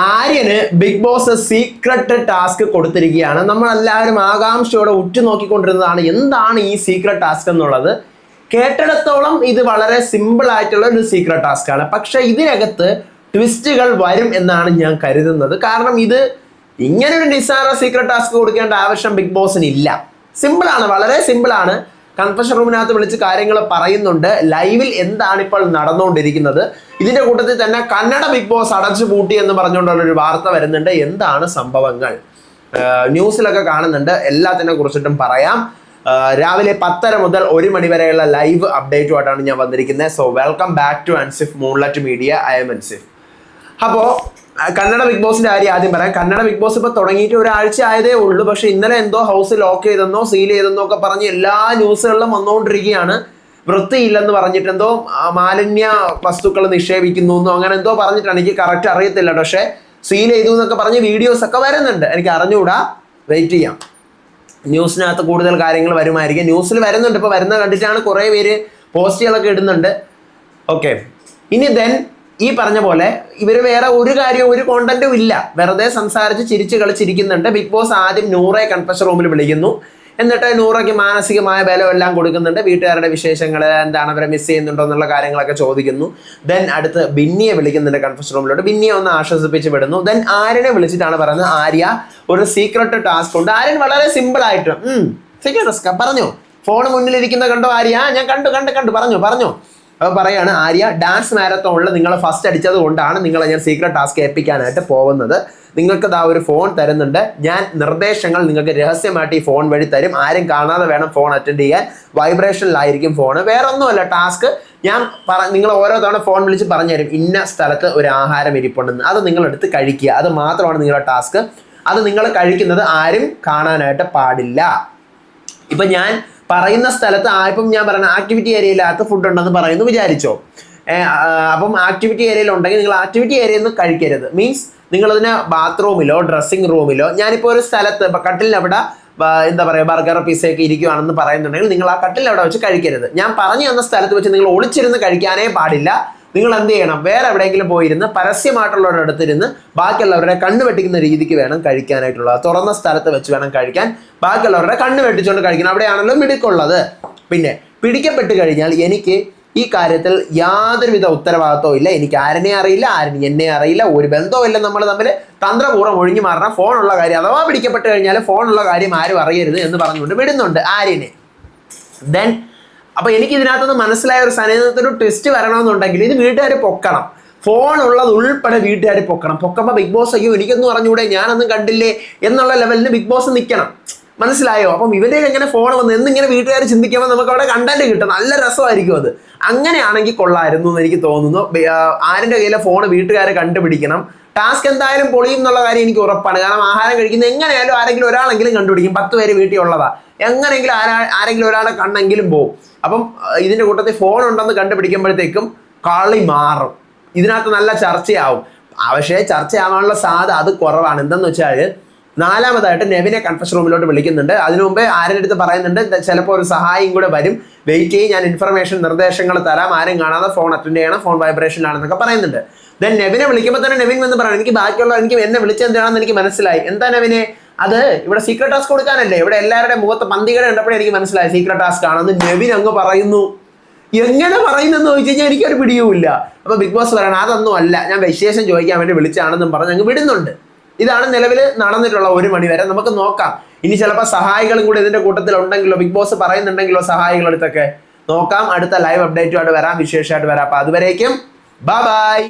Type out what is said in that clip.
ആര്യന് Bigg Boss secret task കൊടുത്തിരിക്കുകയാണ്. നമ്മളെല്ലാവരും ആകാംക്ഷയോടെ ഉറ്റുനോക്കിക്കൊണ്ടിരുന്നതാണ് എന്താണ് ഈ സീക്രട്ട് ടാസ്ക് എന്നുള്ളത്. കേട്ടിടത്തോളം ഇത് വളരെ സിമ്പിൾ ആയിട്ടുള്ള ഒരു സീക്രട്ട് ടാസ്ക് ആണ്. പക്ഷെ ഇതിനകത്ത് ട്വിസ്റ്റുകൾ വരും എന്നാണ് ഞാൻ കരുതുന്നത്. കാരണം ഇത് ഇങ്ങനെ ഒരു നിസ്സാര സീക്രട്ട് ടാസ്ക് കൊടുക്കേണ്ട ആവശ്യം ബിഗ് ബോസിന് ഇല്ല. സിമ്പിളാണ് വളരെ സിമ്പിൾ ആണ്. കൺഫഷൻ റൂമിനകത്ത് വിളിച്ച് കാര്യങ്ങൾ പറയുന്നുണ്ട്. ലൈവിൽ എന്താണ് ഇപ്പോൾ നടന്നുകൊണ്ടിരിക്കുന്നത്? ഇതിന്റെ കൂട്ടത്തിൽ തന്നെ കന്നഡ ബിഗ് ബോസ് അടച്ചു പൂട്ടി എന്ന് പറഞ്ഞുകൊണ്ടുള്ള ഒരു വാർത്ത വരുന്നുണ്ട്. എന്താണ് സംഭവങ്ങൾ? ന്യൂസിലൊക്കെ കാണുന്നുണ്ട്. എല്ലാത്തിനെ കുറിച്ചിട്ടും പറയാം. രാവിലെ പത്തര മുതൽ ഒരു മണി വരെയുള്ള ലൈവ് അപ്ഡേറ്റുമായിട്ടാണ് ഞാൻ വന്നിരിക്കുന്നത്. So welcome back to Ansif Moonlet media I'm Ansif അപ്പോ ആ, കന്നഡ ബിഗ് ബോസിന്റെ കാര്യം ആദ്യം പറയാം. കന്നഡ ബിഗ് ബോസ് ഇപ്പൊ തുടങ്ങിയിട്ട് ഒരാഴ്ച ആയതേ ഉള്ളൂ. പക്ഷെ ഇന്നലെ എന്തോ ഹൗസ് ലോക്ക് ചെയ്തെന്നോ സീൽ ചെയ്തെന്നോ ഒക്കെ പറഞ്ഞ് എല്ലാ ന്യൂസുകളിലും വന്നുകൊണ്ടിരിക്കുകയാണ് വൃത്തിയില്ലെന്ന് പറഞ്ഞിട്ട് എന്തോ മാലിന്യ വസ്തുക്കൾ നിക്ഷേപിക്കുന്നു എന്നോ അങ്ങനെ എന്തോ പറഞ്ഞിട്ടാണ്. എനിക്ക് കറക്റ്റ് അറിയത്തില്ല. പക്ഷെ സീൽ ചെയ്തു എന്നൊക്കെ പറഞ്ഞ് വീഡിയോസ് ഒക്കെ വരുന്നുണ്ട്. എനിക്ക് അറിഞ്ഞുകൂടാ വെയിറ്റ് ചെയ്യാം. ന്യൂസിനകത്ത് കൂടുതൽ കാര്യങ്ങൾ വരുമായിരിക്കും. ന്യൂസിൽ വരുന്നുണ്ട്. ഇപ്പോൾ വരുന്ന കണ്ടിട്ടാണ് കുറേ പേര് പോസ്റ്റുകളൊക്കെ ഇടുന്നുണ്ട്. ഓക്കെ ഇനി ദെൻ ഈ പറഞ്ഞ പോലെ ഇവർ വേറെ ഒരു കാര്യവും ഒരു കോണ്ടന്റും ഇല്ല. വെറുതെ സംസാരിച്ച് ചിരിച്ച് കളിച്ചിരിക്കുന്നുണ്ട്. ബിഗ് ബോസ് ആദ്യം നൂറെ കൺഫഷൻ റൂമിൽ വിളിക്കുന്നു. എന്നിട്ട് നൂറയ്ക്ക് മാനസികമായ ബലം എല്ലാം കൊടുക്കുന്നുണ്ട്. വീട്ടുകാരുടെ വിശേഷങ്ങൾ എന്താണ് അവരെ മിസ് ചെയ്യുന്നുണ്ടോ എന്നുള്ള കാര്യങ്ങളൊക്കെ ചോദിക്കുന്നു. ദെൻ അടുത്ത് ബിന്നിയെ വിളിക്കുന്നുണ്ട് കൺഫഷൻ റൂമിലോട്ട് ബിന്നിയെ ഒന്ന് ആശ്വസിപ്പിച്ച് വിടുന്നു. ദെൻ ആര്യനെ വിളിച്ചിട്ടാണ് പറയുന്നത്. ആര്യ ഒരു സീക്രട്ട് ടാസ്ക് ഉണ്ട്. ആര്യൻ വളരെ സിമ്പിൾ ആയിട്ട് സീക്രട്ട് ടാസ്ക് പറഞ്ഞു? ഫോൺ മുന്നിലിരിക്കുന്ന കണ്ടോ ആര്യ? ഞാൻ കണ്ടു കണ്ടു കണ്ടു പറഞ്ഞു പറഞ്ഞു. അപ്പോൾ പറയാണ് ആര്യ ഡാൻസ് മാരത്തോണിൽ നിങ്ങൾ ഫസ്റ്റ് അടിച്ചത് കൊണ്ടാണ് നിങ്ങളെ ഞാൻ സീക്രട്ട് ടാസ്ക് ഏൽപ്പിക്കാനായിട്ട് പോകുന്നത്. നിങ്ങൾക്ക് ദാ ഒരു ഫോൺ തരുന്നുണ്ട്. ഞാൻ നിർദ്ദേശങ്ങൾ നിങ്ങൾക്ക് രഹസ്യമായിട്ട് ഈ ഫോൺ വഴി തരും. ആരും കാണാതെ വേണം ഫോൺ അറ്റൻഡ് ചെയ്യാൻ. വൈബ്രേഷനിലായിരിക്കും ഫോൺ വേറെ ഒന്നുമല്ല ടാസ്ക് ഞാൻ പറ നിങ്ങൾ ഓരോ തവണ ഫോൺ വിളിച്ച് പറഞ്ഞു തരും. ഇന്ന സ്ഥലത്ത് ഒരു ആഹാരം ഇരിപ്പുണ്ടെന്ന്. അത് നിങ്ങളെടുത്ത് കഴിക്കുക. അത് മാത്രമാണ് നിങ്ങളുടെ ടാസ്ക് അത് നിങ്ങൾ കഴിക്കുന്നത് ആരും കാണാനായിട്ട് പാടില്ല. ഇപ്പൊ ഞാൻ പറയുന്ന സ്ഥലത്ത് ആയപ്പം ഞാൻ പറയുന്ന ആക്ടിവിറ്റി ഏരിയയിലകത്ത് ഫുഡ് ഉണ്ടെന്ന് പറയുന്നു വിചാരിച്ചോ. അപ്പം ആക്ടിവിറ്റി ഏരിയയിൽ ഉണ്ടെങ്കിൽ നിങ്ങൾ ആക്ടിവിറ്റി ഏരിയയിൽ നിന്ന് കഴിക്കരുത്. മീൻസ് നിങ്ങൾ നിങ്ങളതിന് ബാത്റൂമിലോ ഡ്രസ്സിംഗ് റൂമിലോ ഞാനിപ്പോൾ ഒരു സ്ഥലത്ത് കട്ടിലിനവിടെ എന്താ പറയുക ബർഗർ പിസയൊക്കെ ഇരിക്കുവാണെന്ന് പറയുന്നുണ്ടെങ്കിൽ നിങ്ങൾ ആ കട്ടിൽ അവിടെ വെച്ച് കഴിക്കരുത്. ഞാൻ പറഞ്ഞു തന്ന സ്ഥലത്ത് വെച്ച് നിങ്ങൾ ഒളിച്ചിരുന്ന് കഴിക്കാനേ പാടില്ല. നിങ്ങൾ എന്ത് ചെയ്യണം? വേറെ എവിടെയെങ്കിലും പോയിരുന്ന് പരസ്യമായിട്ടുള്ളവരുടെ അടുത്തിരുന്ന് ബാക്കിയുള്ളവരുടെ കണ്ണ് വെട്ടിക്കുന്ന രീതിക്ക് വേണം കഴിക്കാനായിട്ടുള്ളത്. തുറന്ന സ്ഥലത്ത് വെച്ച് വേണം കഴിക്കാൻ. ബാക്കിയുള്ളവരുടെ കണ്ണ് വെട്ടിച്ചുകൊണ്ട് കഴിക്കണം. അവിടെയാണല്ലോ മിടുക്കുള്ളത്. പിന്നെ പിടിക്കപ്പെട്ട് കഴിഞ്ഞാൽ എനിക്ക് ഈ കാര്യത്തിൽ യാതൊരുവിധ ഉത്തരവാദിത്വവും ഇല്ല. എനിക്ക് ആരനെ അറിയില്ല ആരും എന്നെ അറിയില്ല ഒരു ബന്ധവുമില്ല നമ്മൾ തമ്മിൽ തന്ത്രപൂർവം ഒഴിഞ്ഞു മാറണം. ഫോണുള്ള കാര്യം അഥവാ പിടിക്കപ്പെട്ട് കഴിഞ്ഞാൽ ഫോണുള്ള കാര്യം ആരും അറിയരുത് എന്ന് പറഞ്ഞുകൊണ്ട് വിടുന്നുണ്ട് ആര്യനെ. ദെൻ അപ്പൊ എനിക്ക് ഇതിനകത്തുനിന്ന് മനസ്സിലായ ഒരു സന്നിധാനത്തൊരു ട്വിസ്റ്റ് വരണമെന്നുണ്ടെങ്കിൽ ഇത് വീട്ടുകാർ പൊക്കണം. ഫോൺ ഉള്ളത് ഉൾപ്പെടെ വീട്ടുകാർ പൊക്കണം. പൊക്കുമ്പോൾ ബിഗ് ബോസ് അയ്യോ എനിക്കൊന്നും അറിഞ്ഞൂടെ ഞാനൊന്നും കണ്ടില്ലേ എന്നുള്ള ലെവലിൽ ബിഗ് ബോസ് നിൽക്കണം മനസ്സിലായോ? അപ്പം ഇവരെ എങ്ങനെ ഫോൺ വന്ന് എന്നിങ്ങനെ വീട്ടുകാർ ചിന്തിക്കുമ്പോൾ നമുക്ക് അവിടെ കണ്ടന്റ് കിട്ടും. നല്ല രസമായിരിക്കും അത്. അങ്ങനെയാണെങ്കിൽ കൊള്ളായിരുന്നു എന്ന് എനിക്ക് തോന്നുന്നു. ആരിന്റെ കയ്യിലെ ഫോൺ വീട്ടുകാരെ കണ്ടുപിടിക്കണം. ടാസ്ക് എന്തായാലും പൊളിയും എന്നുള്ള കാര്യം എനിക്ക് ഉറപ്പാണ്. കാരണം ആഹാരം കഴിക്കുന്ന എങ്ങനെയായാലും ആരെങ്കിലും ഒരാളെങ്കിലും കണ്ടുപിടിക്കും. പത്ത് പേര് വീട്ടിൽ ഉള്ളതാ. എങ്ങനെയെങ്കിലും ആരാ ആരെങ്കിലും ഒരാളെ കണ്ണെങ്കിലും പോകും അപ്പം ഇതിന്റെ കൂട്ടത്തിൽ ഫോൺ ഉണ്ടെന്ന് കണ്ടുപിടിക്കുമ്പോഴത്തേക്കും കളി മാറും. ഇതിനകത്ത് നല്ല ചർച്ചയാവും. പക്ഷേ ചർച്ചയാവാനുള്ള സാധ്യത അത് കുറവാണ്. എന്തെന്ന് വെച്ചാൽ നാലാമതായിട്ട് നെവിനെ കൺഫഷൻ റൂമിലോട്ട് വിളിക്കുന്നുണ്ട്. അതിനു മുമ്പേ ആരുടെ അടുത്ത് പറയുന്നുണ്ട് ചിലപ്പോൾ ഒരു സഹായം കൂടെ വരും. വെയിറ്റ് ചെയ്യും ഞാൻ ഇൻഫർമേഷൻ നിർദ്ദേശങ്ങൾ തരാം. ആരും കാണാതെ ഫോൺ അറ്റൻഡ് ചെയ്യണം ഫോൺ വൈബ്രേഷനിലാണെന്നൊക്കെ പറയുന്നുണ്ട്. ദെൻ നെവിനെ വിളിക്കുമ്പോൾ തന്നെ നെവിൻ എന്ന് പറയണം എനിക്ക് ബാക്കിയുള്ള എനിക്ക് എന്നെ വിളിച്ചെന്താണെന്ന് എനിക്ക് മനസ്സിലായി. എന്താ നെവിനെ? അത് ഇവിടെ സീക്രട്ട് ടാസ്ക് കൊടുക്കാനല്ലേ? ഇവിടെ എല്ലാവരുടെ മുഖത്ത് പന്തികട കണ്ടപ്പോഴേ എനിക്ക് മനസ്സിലായി സീക്രട്ട് ടാസ്ക് ആണെന്ന് നെവിൻ അങ്ങ് പറയുന്നു. എങ്ങനെ പറയുന്നെന്ന് ചോദിച്ചു കഴിഞ്ഞാൽ എനിക്കൊരു പിടിയുമില്ല. അപ്പൊ ബിഗ് ബോസ് പറയണം അതൊന്നും അല്ല. ഞാൻ വിശേഷം ചോദിക്കാൻ വേണ്ടി വിളിച്ചാണെന്നും പറഞ്ഞ് അങ്ങ് വിടുന്നുണ്ട്. ഇതാണ് നിലവിൽ നടന്നിട്ടുള്ള ഒരു മണി വരെ. നമുക്ക് നോക്കാം. ഇനി ചിലപ്പോൾ സഹായികളും കൂടി ഇതിന്റെ കൂട്ടത്തിൽ ഉണ്ടെങ്കിലോ ബിഗ് ബോസ് പറയുന്നുണ്ടെങ്കിലോ സഹായികളടുത്തൊക്കെ നോക്കാം. അടുത്ത ലൈവ് അപ്ഡേറ്റുമായിട്ട് വരാം വിശേഷമായിട്ട് വരാം. അപ്പൊ അതുവരേക്കും ബൈ ബൈ